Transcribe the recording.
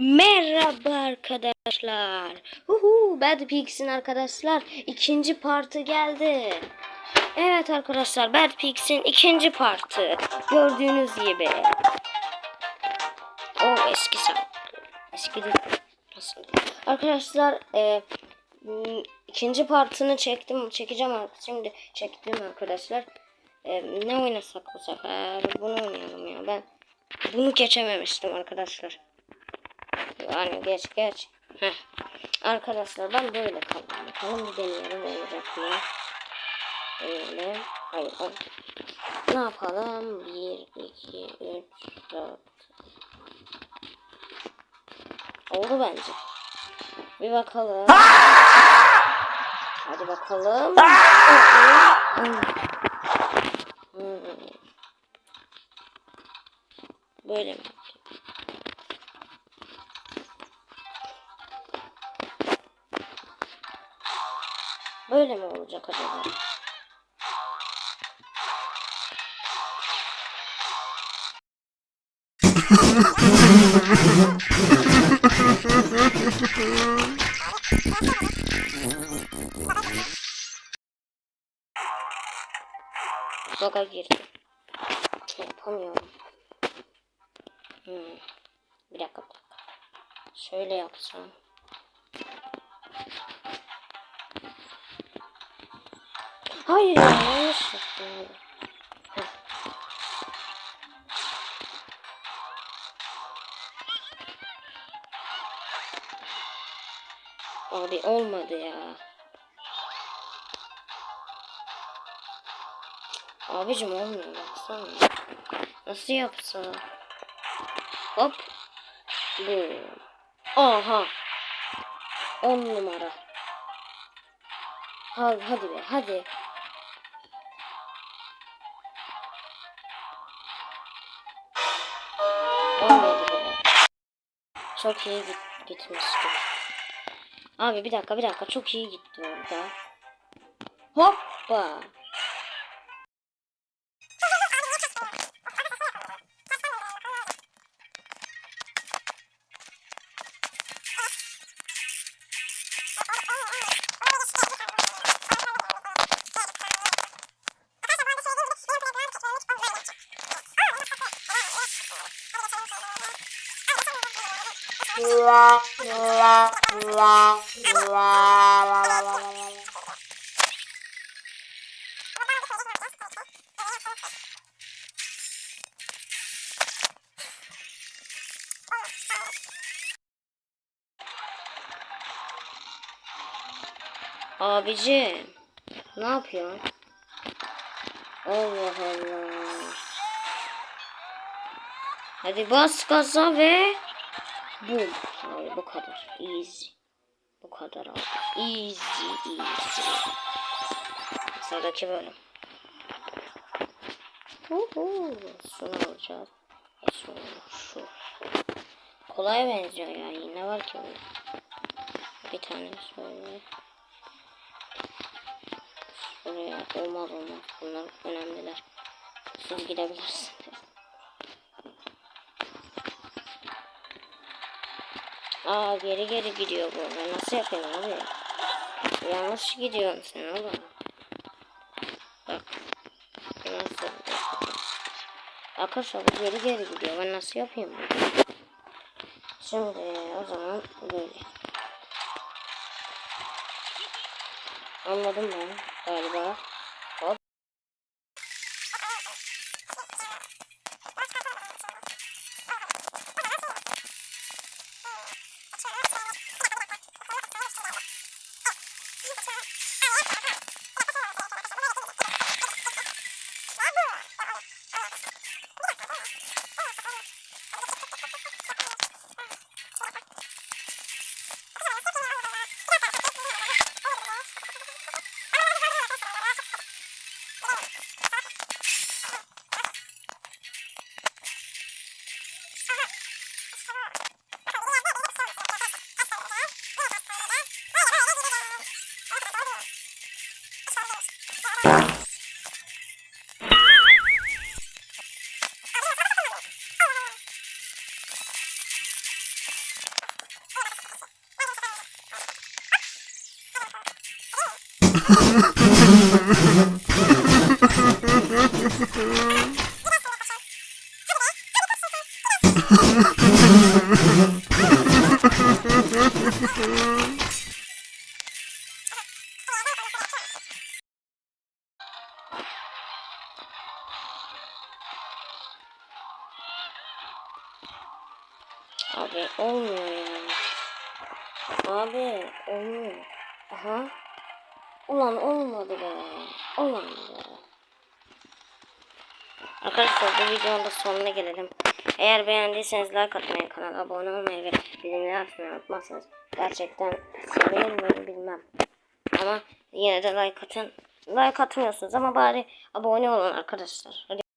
Merhaba arkadaşlar. Uhu, Bad Pigs'in arkadaşlar ikinci partı geldi. Evet arkadaşlar Bad Pigs'in ikinci partı. Gördüğünüz gibi. O eski. Eski değil. Nasıl? Arkadaşlar e, ikinci partını çektim. Çekeceğim. Şimdi çektim arkadaşlar. E, ne oynasak bu sefer? Bunu oynayalım ya. Ben bunu geçememiştim arkadaşlar. Yani geç geç. Heh. Arkadaşlar ben böyle kaldım. Bakalım bir deneyelim olacak mı? Böyle. Hayır. hayır. Ne yapalım? 1, 2, 3, 4. Oldu bence. Bir bakalım. Hadi bakalım. Hmm. Böyle mi? Böyle mi olacak acaba? Baga girdi. Yapamıyorum. Hmm. Bir dakika. Şöyle yapsam. Hayır ya yanlış yaptım. Abi olmadı ya. Abicim olmuyor baksana. Nasıl yapsa? Hop. Bu. Aha. On numara. Hadi, hadi be hadi. Olmadı be. Çok iyi git gitmişti. Abi bir dakika bir dakika çok iyi gitti orada. Hoppa. Abici ne yapıyorsun? Allah Allah. Hadi bas gaza ve bum. Abi bu kadar. Easy. Bu kadar abi. Easy easy. Sıradaki bölüm. Uhu. Şunu alacağız. E şunu şu. Kolay benziyor ya. Yine var ki bunda. Bir tane şöyle. Şuraya olmaz olmaz. Bunlar önemliler. Siz gidebilirsiniz. Aa geri geri gidiyor bu. Ben nasıl yapayım abi? Yanlış gidiyorsun sen oğlum. Bak. Nasıl? Arkadaşlar bu geri geri gidiyor. Ben nasıl yapayım bunu? Şimdi o zaman böyle. Anladım ben galiba. Abi olmuyor yani. Abi olmuyor. Aha. Ulan olmadı be. Olmadı be. Arkadaşlar bu videonun da sonuna gelelim. Eğer beğendiyseniz like atmayı, kanala abone olmayı ve bildirimleri açmayı unutmazsanız gerçekten sevinir miyim bilmem. Ama yine de like atın. Like atmıyorsunuz ama bari abone olun arkadaşlar. Hadi.